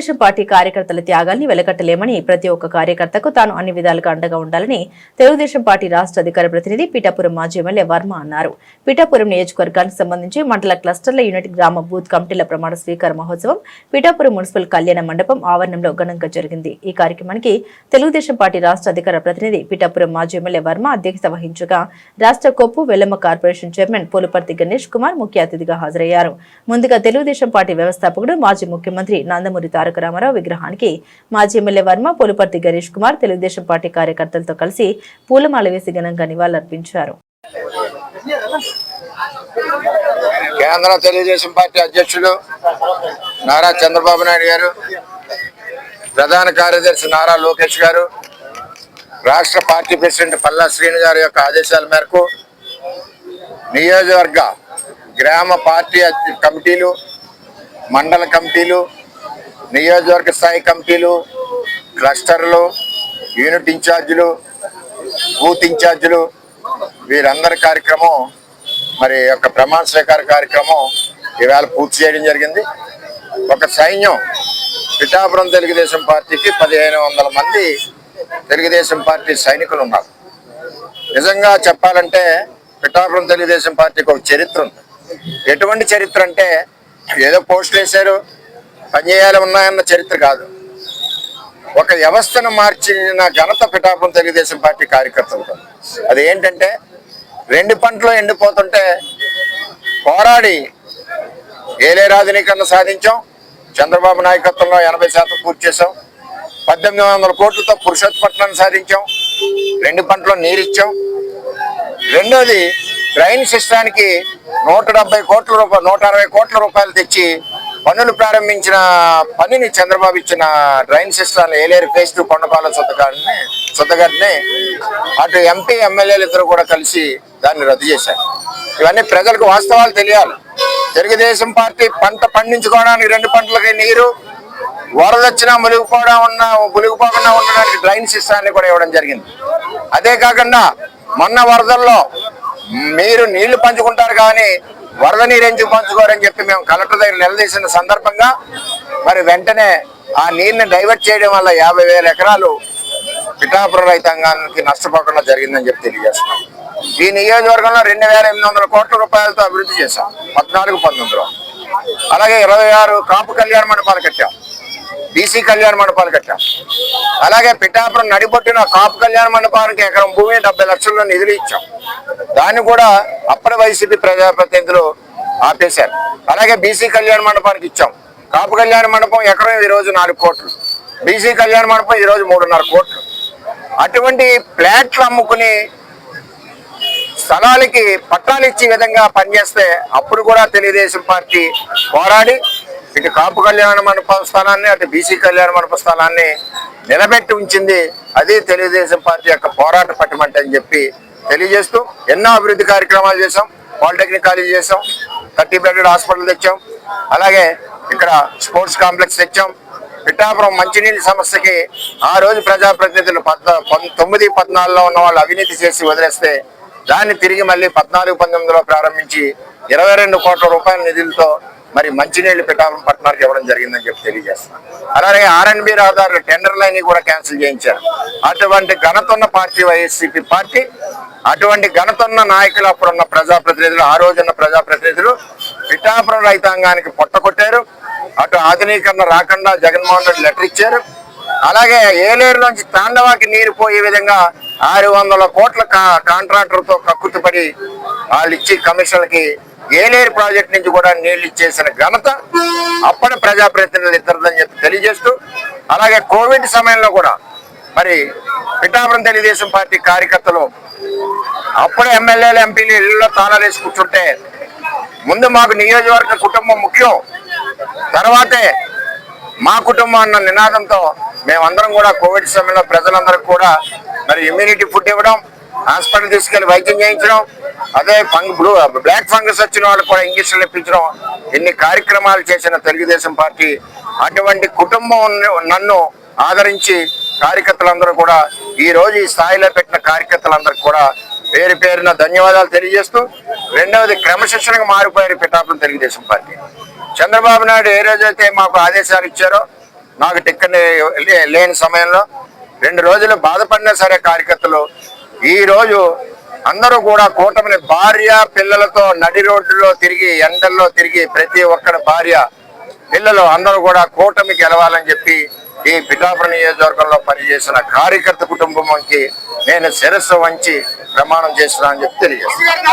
Telugu Desam party కార్యకర్తల త్యాగాల్ని వెలకట్టలేమని ప్రతి ఒక్క కార్యకర్తకు తాను అన్ని విధాలుగా అండగా ఉండాలని తెలుగుదేశం పార్టీ రాష్ట్ర అధికార ప్రతినిధి పిఠాపురం మాజీ ఎమ్మెల్యే వర్మ అన్నారు. పిఠాపురం నియోజకవర్గానికి సంబంధించి మండల క్లస్టర్ల యూనిట్ గ్రామ బూత్ కమిటీల ప్రమాణ స్వీకార మహోత్సవం పిఠాపురం మున్సిపల్ కళ్యాణ మండపం ఆవరణంలో ఘనంగా జరిగింది. ఈ కార్యక్రమానికి తెలుగుదేశం పార్టీ రాష్ట్ర అధికార ప్రతినిధి పిఠాపురం మాజీ ఎమ్మెల్యే వర్మ అధ్యక్షత వహించగా రాష్ట్ర కొప్పు వెల్లమ్మ కార్పొరేషన్ చైర్మన్ పోలుపర్తి గణేష్ కుమార్ ముఖ్య అతిథిగా హాజరయ్యారు. ముందుగా తెలుగుదేశం పార్టీ వ్యవస్థాపకుడు మాజీ ముఖ్యమంత్రి నందమూరి తారక రామారావు విగ్రహానికి మాజీ ఎమ్మెల్యే వర్మ పోలుపర్తి గణేష్ కుమార్ తెలుగుదేశం పార్టీ కార్యకర్తలతో కలిసి పూలమాల వేసి ఘనంగా నివాళులర్పించారు. కేంద్ర తెలుగుదేశం పార్టీ అధ్యక్షుడు నారా చంద్రబాబు నాయుడు గారు ప్రధాన కార్యదర్శి నారా లోకేష్ గారు రాష్ట్ర పార్టీ ప్రెసిడెంట్ పల్లా శ్రీను గారి యొక్క ఆదేశాల మేరకు నియోజకవర్గ గ్రామ పార్టీ కమిటీలు మండల కమిటీలు నియోజకవర్గ స్థాయి కమిటీలు క్లస్టర్లు యూనిట్ ఇన్ఛార్జీలు బూత్ ఇన్ఛార్జీలు వీరందరి కార్యక్రమం మరి యొక్క ప్రమాణ స్వీకార కార్యక్రమం ఈవేళ పూర్తి చేయడం జరిగింది. ఒక సైన్యం పిఠాపురం తెలుగుదేశం పార్టీకి పదిహేను వందల మంది తెలుగుదేశం పార్టీ సైనికులు ఉన్నారు. నిజంగా చెప్పాలంటే పిఠాపురం తెలుగుదేశం పార్టీకి ఒక చరిత్ర ఉంది. ఎటువంటి చరిత్ర అంటే ఏదో పోస్టులు వేశారు పనిచేయాలి ఉన్నాయన్న చరిత్ర కాదు. ఒక వ్యవస్థను మార్చిన ఘనత పిఠాపురం తెలుగుదేశం పార్టీ కార్యకర్తలకు అది ఏంటంటే రెండు పంటలు ఎండిపోతుంటే పోరాడి ఏలే రాజనీకరణ సాధించాం చంద్రబాబు నాయకత్వంలో ఎనభై శాతం పూర్తి చేసాం పద్దెనిమిది వందల కోట్లతో పురుషోత్పట్నాన్ని సాధించాం రెండు పంటలు నీరిచ్చాం. రెండోది డ్రైన్ సిస్టానికి నూట డెబ్బై కోట్ల రూపాయలు నూట అరవై కోట్ల రూపాయలు తెచ్చి పనులు ప్రారంభించిన పనిని చంద్రబాబు ఇచ్చిన డ్రైన్ సిస్టాన్ని ఏలేరు ఫేస్ టూ కొండపాల సొంతగారిని సొంతగారిని అటు ఎంపీ ఎమ్మెల్యేలు ఇద్దరు కూడా కలిసి దాన్ని రద్దు చేశారు. ఇవన్నీ ప్రజలకు వాస్తవాలు తెలియాలి. తెలుగుదేశం పార్టీ పంట పండించుకోవడానికి రెండు పంటలకి నీరు వరద వచ్చినా మునిగిపోవడం ఉన్న మునిగిపోకుండా ఉండడానికి డ్రైన్ సిస్టాన్ని కూడా ఇవ్వడం జరిగింది. అదే కాకుండా మొన్న వరదల్లో మీరు నీళ్ళు పంచుకుంటారు కానీ వరద నీరు ఎందుకు పంచుకోరని చెప్పి మేము కలెక్టర్ దగ్గర నిలదీసిన సందర్భంగా మరి వెంటనే ఆ నీరుని డైవర్ట్ చేయడం వల్ల యాభై వేల ఎకరాలు పిఠాపుర రైతాంగానికి నష్టపోకుండా జరిగిందని చెప్పి తెలియజేస్తున్నాం. ఈ నియోజకవర్గంలో రెండు వేల ఎనిమిది వందల కోట్ల రూపాయలతో అభివృద్ధి చేశాం. పద్నాలుగు పంతొమ్మిదిలో. అలాగే ఇరవై ఆరు కాపు కళ్యాణ మండపాలు కట్టాం. బీసీ కళ్యాణ మండపాలు కట్టాం. అలాగే పిఠాపురం నడిపొట్టిన కాపు కళ్యాణ మండపానికి ఎకరం భూమి డెబ్బై లక్షల్లో నిధులు ఇచ్చాం. దాన్ని కూడా అప్పటి వైసీపీ ప్రజాప్రతినిధులు ఆపేశారు. అలాగే బీసీ కళ్యాణ మండపానికి ఇచ్చాం. కాపు కళ్యాణ మండపం ఎకరం ఈ రోజు నాలుగు కోట్లు. బీసీ కళ్యాణ మండపం ఈ రోజు మూడున్నర కోట్లు. అటువంటి ప్లాట్లు అమ్ముకుని స్థలాలకి పట్టాలు ఇచ్చే విధంగా పనిచేస్తే అప్పుడు కూడా తెలుగుదేశం పార్టీ పోరాడి ఇటు కాపు కళ్యాణ మండప స్థానాన్ని అటు బీసీ కళ్యాణ మండప స్థానాన్ని నిలబెట్టి ఉంచింది. అదే తెలుగుదేశం పార్టీ యొక్క పోరాట పట్టమంట అని చెప్పి తెలియజేస్తూ ఎన్నో అభివృద్ధి కార్యక్రమాలు చేసాం పాలిటెక్నిక్ కాలేజ్ చేసాం థర్టీ బెడెడ్ హాస్పిటల్ తెచ్చాం. అలాగే ఇక్కడ స్పోర్ట్స్ కాంప్లెక్స్ తెచ్చాం. పిఠాపురం మంచినీళ్ళ సమస్యకి ఆ రోజు ప్రజాప్రతినిధులు పద్న పం- తొమ్మిది పద్నాలుగులో ఉన్న వాళ్ళు అవినీతి చేసి వదిలేస్తే దాన్ని తిరిగి మళ్ళీ పద్నాలుగు పంతొమ్మిదిలో ప్రారంభించి ఇరవై రెండు కోట్ల రూపాయల నిధులతో మరి మంచినీళ్ళు పిఠాపురం పట్టణానికి ఇవ్వడం జరిగిందని చెప్పి తెలియజేస్తున్నాను. అలాగే ఆర్ఎన్బి రహదారుల టెండర్లన్నీ కూడా క్యాన్సిల్ చేయించారు. అటువంటి ఘనతున్న పార్టీ వైఎస్సీపీ పార్టీ అటువంటి ఘనతున్న నాయకులు అప్పుడున్న ప్రజాప్రతినిధులు ఆ రోజున్న ప్రజాప్రతినిధులు పిఠాపురం రైతాంగానికి పొట్టకొట్టారు అటు ఆధునీకరణ రాకుండా జగన్మోహన్ రెడ్డి లెటర్ ఇచ్చారు. అలాగే ఏలేరు నుంచి తాండవాకి నీరు పోయే విధంగా ఆరు వందల కోట్ల కా- కాంట్రాక్టర్తో కక్కుతుపడి వాళ్ళు ఇచ్చి కమిషన్లకి ఏలేరు ప్రాజెక్ట్ నుంచి కూడా నీళ్ళు ఇచ్చేసిన ఘనత అప్పటి ప్రజాప్రతినిధులు ఇద్దరిదని చెప్పి తెలియజేస్తూ అలాగే కోవిడ్ సమయంలో కూడా మరి పిఠాపురం తెలుగుదేశం పార్టీ కార్యకర్తలు అప్పుడే ఎమ్మెల్యేలు ఎంపీలు ఇళ్ళలో తాళాలు వేసి కూర్చుంటే ముందు మాకు నియోజకవర్గ కుటుంబం ముఖ్యం. తర్వాతే మా కుటుంబం అన్న నినాదంతో మేమందరం కూడా కోవిడ్ సమయంలో ప్రజలందరికీ కూడా మరి ఇమ్యూనిటీ ఫుడ్ ఇవ్వడం హాస్పిటల్ తీసుకెళ్ళి వైద్యం చేయించడం అదే ఫంగ్ బ్లూ బ్లాక్ ఫంగస్ వచ్చిన వాళ్ళు కూడా ఇంజక్షన్లు ఇప్పించడం ఇన్ని కార్యక్రమాలు చేసిన తెలుగుదేశం పార్టీ అటువంటి కుటుంబం నన్ను ఆదరించి కార్యకర్తలందరూ కూడా ఈ రోజు ఈ స్థాయిలో పెట్టిన కార్యకర్తలందరూ కూడా పేరు పేరున ధన్యవాదాలు తెలియజేస్తూ రెండవది క్రమశిక్షణగా మారిపోయారు పిఠాపురం తెలుగుదేశం పార్టీ. చంద్రబాబు నాయుడు ఏ రోజైతే మాకు ఆదేశాలు ఇచ్చారో నాకు టిక్కెట్ లేని సమయంలో రెండు రోజులు బాధపడినా సరే కార్యకర్తలు ఈరోజు అందరూ కూడా కూటమిని భార్య పిల్లలతో నడి రోడ్డులో తిరిగి ఎండల్లో తిరిగి ప్రతి ఒక్కరి భార్య పిల్లలు అందరూ కూడా కూటమి గెలవాలని చెప్పి ఈ పిఠాపురం నియోజకవర్గంలో పనిచేసిన కార్యకర్త కుటుంబంకి నేను శిరస్సు వంచి ప్రమాణం చేస్తున్నానని చెప్పి తెలియజేస్తున్నాను.